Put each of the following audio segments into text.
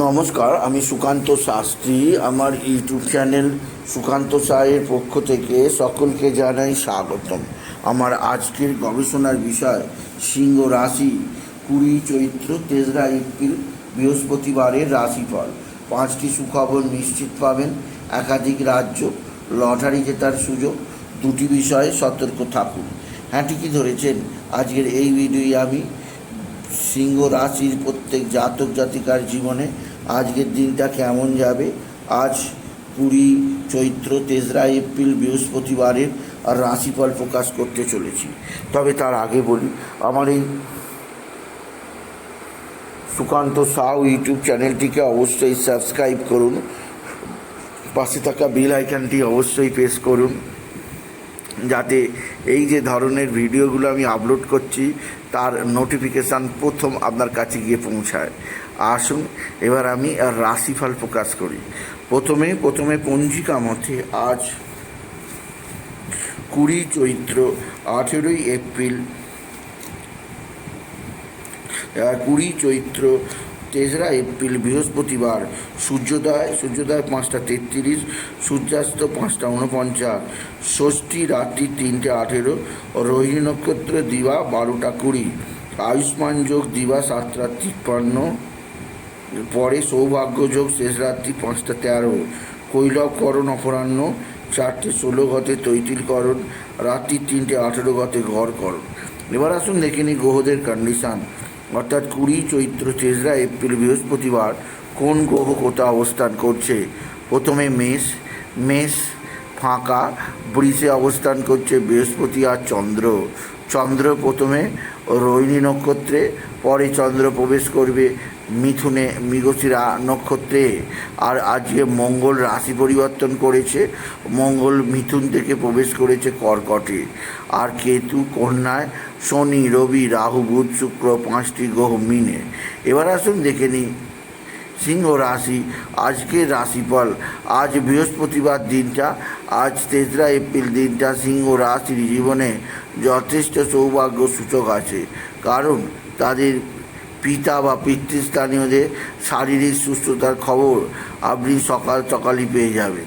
নমস্কার, আমি সুকান্ত শাস্ত্রী। আমার ইউটিউব চ্যানেল সুকান্ত সায়ের পক্ষ থেকে সকলকে জানাই স্বাগতম। আমার আজকের গবেষণার বিষয়, সিংহ রাশি, কুড়ি চৈত্র তেসরা এপ্রিল, বৃহস্পতিবারের রাশিফল। পাঁচটি সুখবর নিশ্চিত পাবেন। একাধিক রাজ্য, লটারি জেতার সুযোগ। দুটি বিষয়ে সতর্ক থাকুন। হ্যাঁ ঠিকই ধরেছেন। আজকের এই ভিডিওয়ে আমি সিংহ রাশির প্রত্যেক জাতক জাতিকার জীবনে আজকের দিনটা কেমন যাবে? আজ কুড়ি, চৈত্র, তেসরা, এপ্রিল, বৃহস্পতিবারের রাশিফল প্রকাশ করতে চলেছি। তবে তার আগে বলি, আমার এই সুকান্ত সাউ ইউটিউব চ্যানেলটিকে অবশ্যই সাবস্ক্রাইব করুন। পাশে থাকা বেল আইকনটি অবশ্যই প্রেস করুন। যাতে এই যে ধরনের ভিডিওগুলো আমি আপলোড করছি, তার নোটিফিকেশান প্রথম আপনার কাছে গিয়ে পৌঁছায়। আসুন, এবার আমি রাশিফল প্রকাশ করি। প্রথমে প্রথমে পঞ্জিকা মতে আজ কুড়ি চৈত্র আঠেরোই এপ্রিল কুড়ি চৈত্র তেসরা এপ্রিল বৃহস্পতিবার। সূর্যোদয় সূর্যোদয় পাঁচটা তেত্রিশ, সূর্যাস্ত পাঁচটা উনপঞ্চাশ ষষ্ঠী রাত্রি তিনটে আঠেরো, রোহিণী নক্ষত্র দিবা বারোটা কুড়ি, আয়ুষ্মান যোগ দিবা সাতটা তিপ্পান্ন, পরে সৌভাগ্য যোগ শেষ রাত্রি পাঁচটা তেরো কৈলবকরণ অপরাহ্ন চারটে ষোলো গতে তৈতিলকরণ, রাত্রি তিনটে আঠেরো গতে ঘরকরণ। এবার আসুন দেখে নিই গ্রহদের কন্ডিশান অর্থাৎ কুড়ি চৈত্র তেসরা এপ্রিল বৃহস্পতিবার কোন গ্রহ কোথা অবস্থান করছে? প্রথমে মেষ মেষ ফাঁকা ব্রিজে অবস্থান করছে বৃহস্পতি আর চন্দ্র। চন্দ্র প্রথমে রোহিণী নক্ষত্রে, পরে চন্দ্র প্রবেশ করবে মিথুনে মৃগশিরা নক্ষত্রে। আর আজকে মঙ্গল রাশি পরিবর্তন করেছে। মঙ্গল মিথুন থেকে প্রবেশ করেছে কর্কটে। আর কেতু কন্যায় শনি, রবি, রাহু, বুধ, শুক্র, পাঁচটি গ্রহ মিনে এবার আসুন দেখে নিই। সিংহ রাশি আজকে রাশিফল। আজ বৃহস্পতিবার দিনটা, আজ তেসরা এপ্রিল দিনটা সিংহ রাশির জীবনে যথেষ্ট সৌভাগ্য সূচক আছে। কারণ তাদের পিতা বা পিতৃস্থানীয়দের শারীরিক সুস্থতার খবর, আপনি সকাল সকালই পেয়ে যাবেন।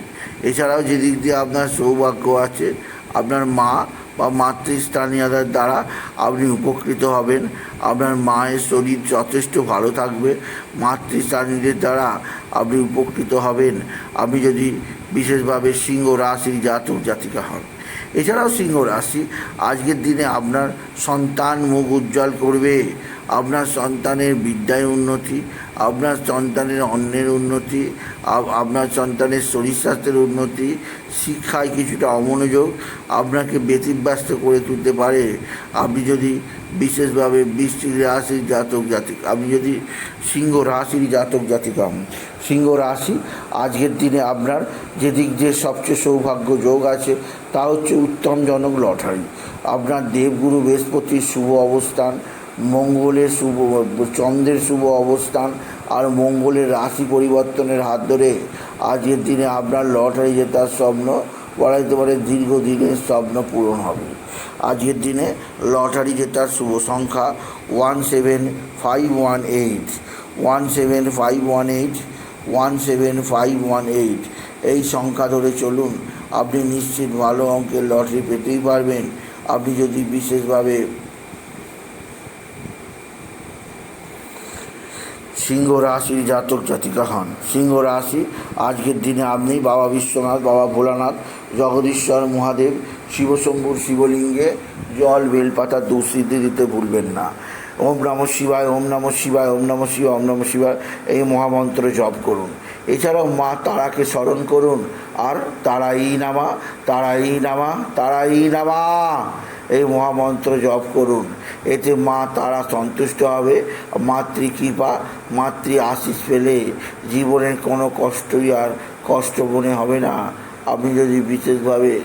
এছাড়াও যেদিক দিয়ে আপনার সৌভাগ্য আছে, আপনার মা বা মাতৃস্থানীয়দের দ্বারা আপনি উপকৃত হবেন। আপনার মায়ের শরীর যথেষ্ট ভালো থাকবে, মাতৃস্থানীয়দের দ্বারা আপনি উপকৃত হবেন। আপনি যদি বিশেষভাবে সিংহ রাশির জাতক জাতিকা হন। এছাড়াও সিংহ রাশি, আজকের দিনে আপনার সন্তান মুখ উজ্জ্বল করবে। আপনার সন্তানের বিদ্যায় উন্নতি, আপনার সন্তানের অন্নের উন্নতি আপনার সন্তানের শরীর স্বাস্থ্যের উন্নতি, শিক্ষায় কিছুটা অমনোযোগ আপনাকে ব্যতিব্যস্ত করে তুলতে পারে। আপনি যদি বিশেষভাবে বৃষ্টিক রাশির জাতক জাতিক, আপনি যদি সিংহ রাশির জাতক জাতিকা হন, সিংহ রাশি আজকের দিনে আপনার যেদিক দিয়ে সবচেয়ে সৌভাগ্য যোগ আছে, তা হচ্ছে উত্তমজনক লটারি। আপনার দেবগুরু বৃহস্পতির শুভ অবস্থান মঙ্গলের শুভ চন্দ্রের শুভ অবস্থান আর মঙ্গলের রাশি পরিবর্তনের হাত ধরে। আজকের দিনে আপনার লটারি জেতার স্বপ্ন, বলা যেতে পারে দীর্ঘদিনের স্বপ্ন পূরণ হবে। আজকের দিনে লটারি জেতার শুভ সংখ্যা one seven five one eight. One seven five one eight, one seven five one eight. এই সংখ্যা ধরে চলুন, আপনি নিশ্চিত ভালো অঙ্কের লটারি পেতেই পারবেন। আপনি যদি বিশেষভাবে সিংহ রাশির জাতক জাতিকা হন। সিংহ রাশি, আজকের দিনে আপনি বাবা বিশ্বনাথ, বাবা ভোলানাথ, জগদীশ্বর, মহাদেব, শিবশম্ভুর শিবলিঙ্গে জল, বেলপাতা দুঃসিদ্ধি দিতে ভুলবেন না। ওম নম শিবায়, ওম নম শিবায়, ওম নম শিবায়, ওম নম শিবায় এই মহামন্ত্র জপ করুন। এছাড়াও মা তারাকে স্মরণ করুন। আর তারাই নামা তারাই নামা তারাই নামা। এই মহামন্ত্র জপ করুন। এতে মা তারা সন্তুষ্ট হবে মাতৃকৃপা মাতৃ আশিস পেলে জীবনের কোনো কষ্টই আর কষ্ট মনে হবে না। আপনি যদি বিশেষভাবে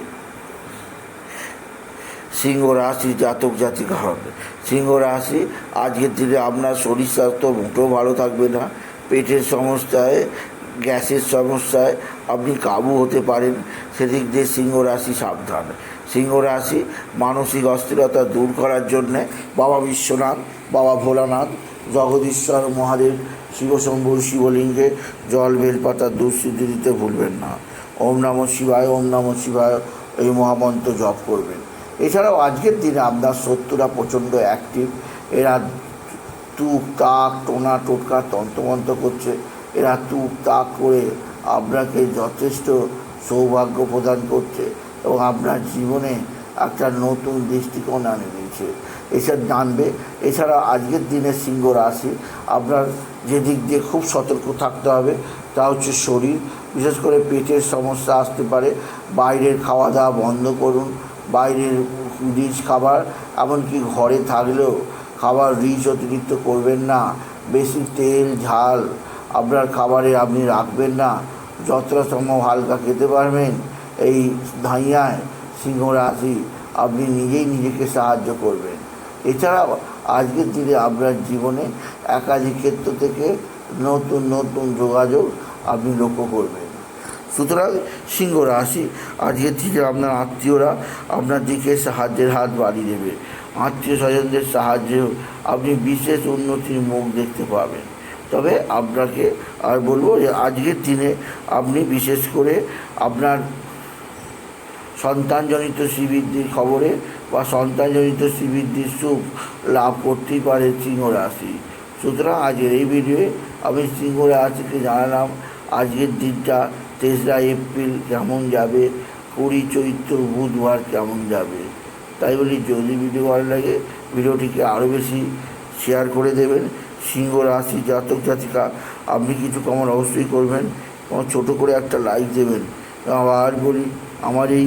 সিংহ রাশি জাতক জাতিকা হবে সিংহ রাশি আজকের দিনে আপনার শরীর স্বাস্থ্য মোটেও ভালো থাকবে না। পেটের সমস্যায়, গ্যাসের সমস্যায় আপনি কাবু হতে পারেন। সেদিক দিয়ে সিংহ রাশি সাবধান। সিংহ রাশি, মানসিক অস্থিরতা দূর করার জন্যে বাবা বিশ্বনাথ, বাবা ভোলানাথ, জগদীশ্বর মহাদেব শিবশম্ভুর শিবলিঙ্গে জল বেলপাতা দুঃসিদ্ধি দিতে ভুলবেন না। ওম নম শিবায়, ওম নম শিবায় এই মহামন্ত্র জপ করবেন। এছাড়াও আজকের দিনে আপনার শত্রুরা প্রচণ্ড অ্যাক্টিভ এরা তুক তাক, টোনা, টোটকা, তন্ত্রমন্ত্র করছে, এরা তুক তাক করে আপনাকে যথেষ্ট সৌভাগ্য প্রদান করছে। এবং আপনার জীবনে একটা নতুন দৃষ্টিকোণ আনে দিয়েছে। এসব জানবে। এছাড়া আজকের দিনের সিংহ রাশি, আপনার যে দিক দিয়ে খুব সতর্ক থাকতে হবে, তা হচ্ছে শরীর। বিশেষ করে পেটের সমস্যা আসতে পারে। বাইরের খাওয়া দাওয়া বন্ধ করুন, বাইরের রিচ খাবার, এমনকি ঘরে থাকলেও খাবার রিচ অতিরিক্ত করবেন না। বেশি তেল, ঝাল আপনার খাবারে আপনি রাখবেন না। যতটা সম্ভব হালকা খেতে পারবেন। এই ধাইয়ায় সিংহ রাশি আপনি নিজেই নিজেকে সাহায্য করবেন। এছাড়াও আজকের দিনে আপনার জীবনে একাধিক ক্ষেত্র থেকে নতুন নতুন যোগাযোগ আপনি লক্ষ্য করবেন। সুতরাং সিংহ রাশি আজকের দিনে আপনার আত্মীয়রা আপনার দিকে সাহায্যের হাত বাড়িয়ে দেবে। আত্মীয় স্বজনদের সাহায্যেও আপনি বিশেষ উন্নতির মুখ দেখতে পাবেন। তবে আপনাকে আর বলব যে আজকের দিনে আপনি বিশেষ করে আপনার সন্তানজনিত শ্রীবৃদ্ধির খবরে বা সন্তানজনিত শ্রীবৃদ্ধির সুখ লাভ করতেই পারে সিংহ রাশি। সুতরাং আজকের এই ভিডিওয়ে আমি সিংহ রাশিকে জানালাম, আজকের দিনটা তেসরা এপ্রিল কেমন যাবে কুড়ি চৈত্র বুধবার কেমন যাবে। তাই বলি, যদি ভিডিও ভালো লাগে, ভিডিওটিকে আরও বেশি শেয়ার করে দেবেন। সিংহ রাশি জাতক জাতিকা, আপনি কিছু কমন অবশ্যই করবেন এবং ছোটো করে একটা লাইক দেবেন। আবার বলি, আমার এই